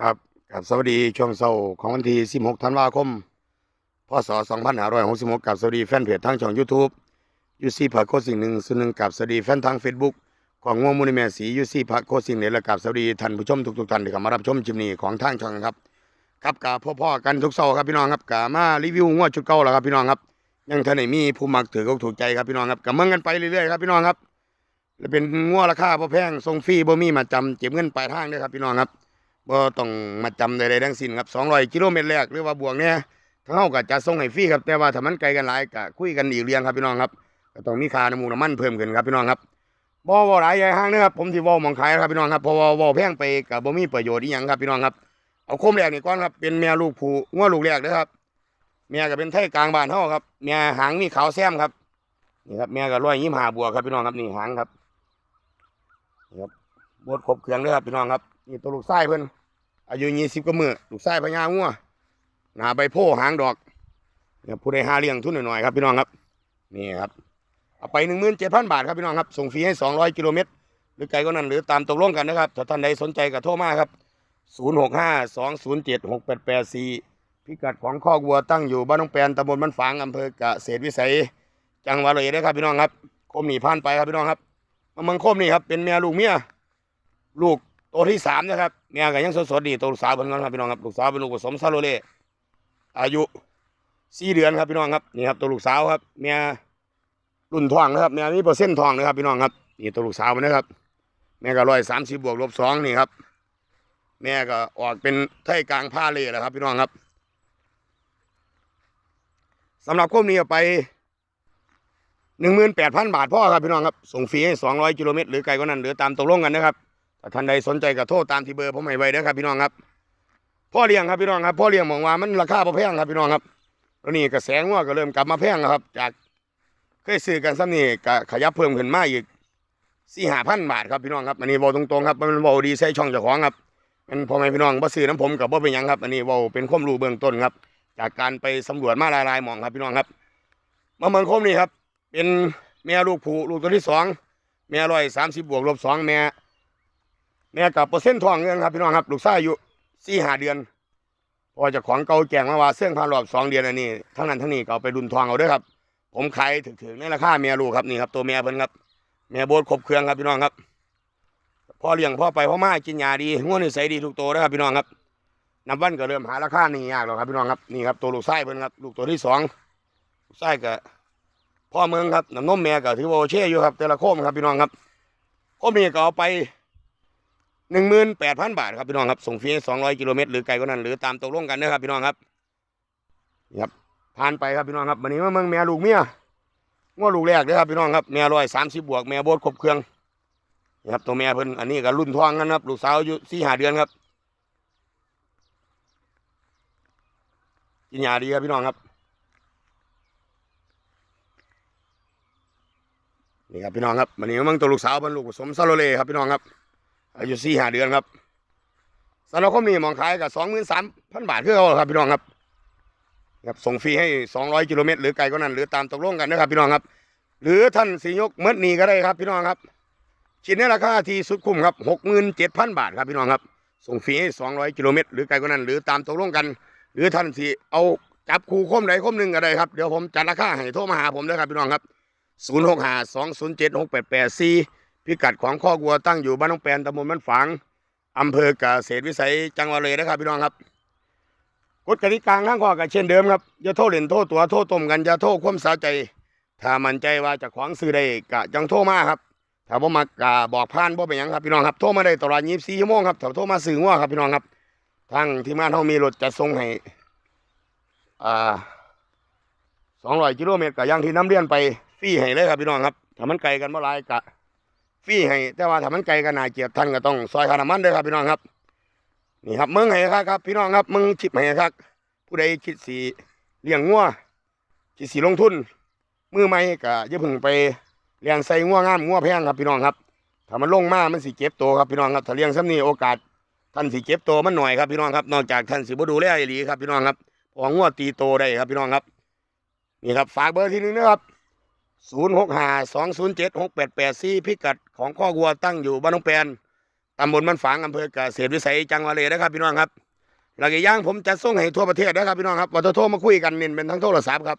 ครับกับสวัสดีช่วงเช้าของวันที่ 16 ธันวาคม พศ 2566 กับสวัสดีแฟนเพจทางช่อง YouTube ยูซีผักโคสิ่งหนึ่งส่วนหนึ่งกับสวัสดีแฟนทาง Facebook ของง่วงมูนิแม่สียูซีผักโคสิ่งเนี่ยและกับสวัสดีท่านผู้ชมทุกๆท่านที่เข้ามารับชมจิมนีของทางช่องครับครับกับพ่อๆกันทุกเช้าครับพี่น้องครับกับมารีวิวงวดชุดเก่าแล้วครับพี่น้องครับยังท่านไหนมีผู้มักถือก็ถูกใจครับพี่น้องครับกับเมืองกันไปเรื่อยๆครับพี่น้องครับและเป็นงวดราคาบ่แพงส่งฟรีบ่มีมาจำเก็บเงินปลายทางด้อครับพี่น้องครับ บ่ต้องมาจำใดๆทั้งสิ้นครับ200กิโลเมตรแรกหรือว่าบวกเนี่ยทางเฮาก็จะส่งให้ฟรีครับแต่ว่าถ้ามันไกลกันหลายก็คุยกันอีกเรื่องครับพี่น้องครับก็ต้องมีค่าน้ำมูกน้ำมันเพิ่มขึ้นครับพี่น้องครับบ่เว้าหลายใหญ่ห้างนะครับผมสิเว้าหมองขายครับพี่น้องครับเพราะว่าเว้าแพงไปก็บ่มีประโยชน์อีหยังครับพี่น้องครับเอาโคมแรกนี่ก่อนครับเป็นแม่ลูกผู้งัวลูกแรกเด้อครับแม่ก็เป็นไทยกลางบ้านเฮาครับแม่หางมีขาวแซมครับนี่ครับแม่ก็125บวกครับพี่น้องครับนี่หางครับนี่ครับบดครบเครื่องเด้อครับพี่น้องครับ นี่ตัวลูกไส้เพิ่นอายุยี่สิบกว่ามือลูกชายพญางัวหนาใบโพหางดอกเนี่ยผู้ใดหาเลี้ยงทุนหน่อยๆครับพี่น้องครับนี่ครับเอาไปหนึ่งหมื่นเจ็ดพันบาทครับพี่น้องครับส่งฟรีให้สองร้อยกิโลเมตรหรือไกลก็นั้นหรือตามตกลงกันนะครับถ้าท่านใดสนใจก็โทรมาครับศูนย์หกห้าสองศูนย์เจ็ดหกแปดแปดสี่พิกัดของข้อกวัวตั้งอยู่บ้านน้องแปนตำบลบ้านฝางอำเภอกเกษตรวิสัย จังหวัดเลยนะครับพี่น้องครับ โคมหนีผ่านไปครับพี่น้องครับมาเมืองโคมนี่ครับเป็นเมียลูกเมียลูก ตัวที่สามนะครับเมียก็ยังสดๆดีตัวลูกสาวเป็นกันครับพี่น้องครับลูกสาวเป็นลูกผสมซาโลเล่อายุสี่เดือนครับพี่น้องครับนี่ครับตัวลูกสาวครับเมียรุ่นทองนะครับเมียมีเปอร์เซ็นต์ทองนะครับพี่น้องครับนี่ตัวลูกสาวมันนะครับ แม่ก็ร้อยสามสิบบวกลบสองนี่ครับแม่ก็ออกเป็นไทยกลางผ้าเล่แล้วครับ พี่น้องครับสำหรับควบนี้ไปหนึ่งหมื่นแปดพันบาทพ่อครับพี่น้องครับส่งฟรีให้สองร้อยกิโลเมตรหรือไกลกว่านั้นหรือตามตกลงกันนะครับ ท่านใดสนใจก็โทรตามที่เบอร์ผมให้ไว้เด้อครับพี่น้องครับพ่อเลี้ยงครับพี่น้องครับพ่อเลี้ยงมองว่ามันราคาบ่แพงครับพี่น้องครับแล้วนี่กระแสงัวก็เริ่มกลับมาแพงแล้วครับ จากเคยซื้อกันซ้ำนี่ก็ขยับเพิ่มขึ้นมาอีกสี่ห้าพันบาทครับพี่น้องครับอันนี้เว้าตรงๆครับมันเว้าดีใส่ช่องเจ้าของครับมันพ่อแม่พี่น้องบ่ซื้อน้ำผมกับบ่เป็นยังครับ อันนี้เว้าเป็นความรู้เบื้องต้นครับ จากการไปสำรวจมาลายๆหมองครับพี่น้องครับมาเมืองคมนี่ครับ เป็นแม่ลูกผูลูกตัวที่สองแม่ร้อยสามสิบบวกลบสองแม่ แม่กับเปอร์เซ็นต์ทองเงินครับพี่น้องครับลูกชายอายุสี่ห้าเดือนพอจะของเก่าแจงมาว่าเสื่องผ่านรอบสองเดือนอันนี้ทั้งนั้นทั้งนี้ก็เอาไปดุนทองเอาด้วยครับ ผมขายถึงๆในราคาเมียลูกครับนี่ครับตัวเมียเพิ่นครับเมียโบดครบเครื่องครับพี่น้องครับพ่อเลี้ยงพ่อไปพ่อมากินยาดีง่วงนิสัยดีทุกตัวนะครับพี่น้องครับนับวันก็เริ่มหาราคานี่ยากแล้วครับพี่น้องครับนี่ครับตัวลูกไส้เพิ่นครับลูกตัวที่สองลูกไส้ก็พ่อเมืองครับน้ำนมแม่ก็ถือว่าโอเคอยู่ครับแต่ละโคมครับพี่น้องครับโคมนี้ก็เอาไป หนึ่งหมื่นแปดพันบาทครับพี่น้องครับส่งฟรีสองร้อยกิโลเมตรหรือไกลกว่านั้นหรือตามตกลงกันนะครับพี่น้องครับนี่ครับผ่านไปครับพี่น้องครับวันนี้มาเมืองแม่ลูกเมียง้อลูกแรกเลยครับพี่น้องครับแม่ร้อยสามสิบบวกแม่โบดครบเครื่องนี่ครับตัวแม่เพิ่นอันนี้ก็รุ่นทองกันครับลูกสาวอายุสี่ห้าเดือนครับกินยาดีครับพี่น้องครับนี่ครับพี่น้องครับวันนี้มาเมืองตัวลูกสาวเป็นลูกผสมซาโลเล่ครับพี่น้องครับ อายุสี่ห้าเดือนครับสำหรับคมนี้มองขายกับสองหมื่นสามพันบาทคือเขาครับพี่น้องครับครับส่งฟรีให้สองร้อยกิโลเมตรหรือไกลก็นั้นหรือตามตกลงกันนะครับพี่น้องครับ หรือท่านสียกเมื่อนีก็ได้ครับพี่น้องครับชิ้นนี้ราคาที่สุดคุ้มครับหกหมื่นเจ็ดพันบาทครับพี่น้องครับ ส่งฟรีให้สองร้อยกิโลเมตรหรือไกลก็นั้นหรือตามตกลงกัน หรือท่านสีเอาจับคู่คมใดคมหนึ่งก็ได้ครับเดี๋ยวผมจัดราคาให้โทรมาหาผมเลยครับพี่น้องครับศูนย์หกห้าสองศูนย์เจ็ดหกแปดแปดสี่ พิกัดของข้อกวัวตั้งอยู่บ้านน้องแปนตำบลบ้านฝางอำเภอกเกษตรวิสัยจังหวัดเลยนะครับพี่น้องครับกฎกติกาข้างข้อกับเช่นเดิมครับอย่าโทษเล่นโทษตัวโทษต้มกันอย่าโทษความสาใจ ถ้ามั่นใจว่าจะของซื้อได้กะจังโทรมาครับถ้าบ่มักะบอกผ่านบ่เป็นหยังครับพี่น้องครับโทรมาได้ตลอด24ชั่วโมงครับถ้าโทรมาซื้องัวครับพี่น้องครับทางทีมงานเฮามีรถจัดส่งให้อ่า200กิโลเมตรก็อย่างที่น้ำเรียนไปฟรีให้เลยครับพี่น้องครับถ้ามันไกลกันบ่หลายกะ ฟรีให้แต่ว่าถ้ามันไกลกันนาเกียรติท่านก็ต้องซอยคานามันด้อครับพี่น้องครับ นี่ครับมืองไห้ครับครับ พี่น้องครับมืองชิบไห้ครับ ผู้ใดคิดสีเลี้ยงงัวคิดสีลงทุน มือใหม่ก็อย่าพึ่งไปเลี้ยงใส่งัวงามงัวแพงครับพี่น้องครับถ้ามันลงมามันสิเก็บโตครับพี่น้องครับถ้าเลี้ยงซ้ำนี้โอกาสท่านสิเก็บโตมันหน่อยครับพี่น้องครับนอกจากท่านสิบ่ดูแลอีหลีครับพี่น้องครับพองัวตีโตได้ครับพี่น้องครับนี่ครับฝากเบอร์ที่หนึ่งนะครับ ศูนย์หกห้าสองศูนย์เจ็ดหกแปดแปดสี่พิกัดของข้อวัวตั้งอยู่บ้านน้องแปนตำบลมันฝางอำเภอเกษตรวิสัยจังหวัดเลยนะครับพี่น้องครับหลังจากย่างผมจะส่งให้ทั่วประเทศนะครับพี่น้องครับว่าโทรมาคุยกันเน้นเป็นทั้งโทรศัพท์ครับ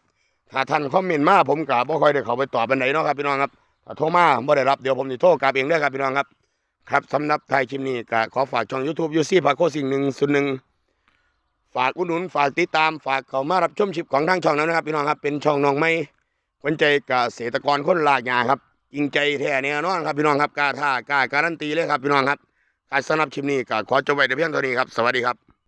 ถ้าท่านคอมเมนต์มาผมกะบ่ค่อยได้เขาไปตอบบันไดเนาะครับพี่น้องครับถ้าโทรมาบ่ได้รับเดี๋ยวผมจะโทรกลับเองเด้ครับพี่น้องครับครับสำหรับไทยคลิปนี้ก็ขอฝากช่อง YouTube ยูซี่พาโคสิ่งหนึ่งส่วนหนึ่งฝากอุดหนุนฝากติดตามฝากเขามารับชมชิปของทางช่องนั้นนะครับพี่น้องครับเป็นช่องน้องไม่ คนใจเกษตรกรคนลากยาครับจริงใจแท้แน่นอนครับพี่น้องครับกล้าท่ากล้าการันตีเลยครับพี่น้องครับการสนับชิมนี้ก็ขอจบไว้แต่เพียงเท่านี้ครับสวัสดีครับ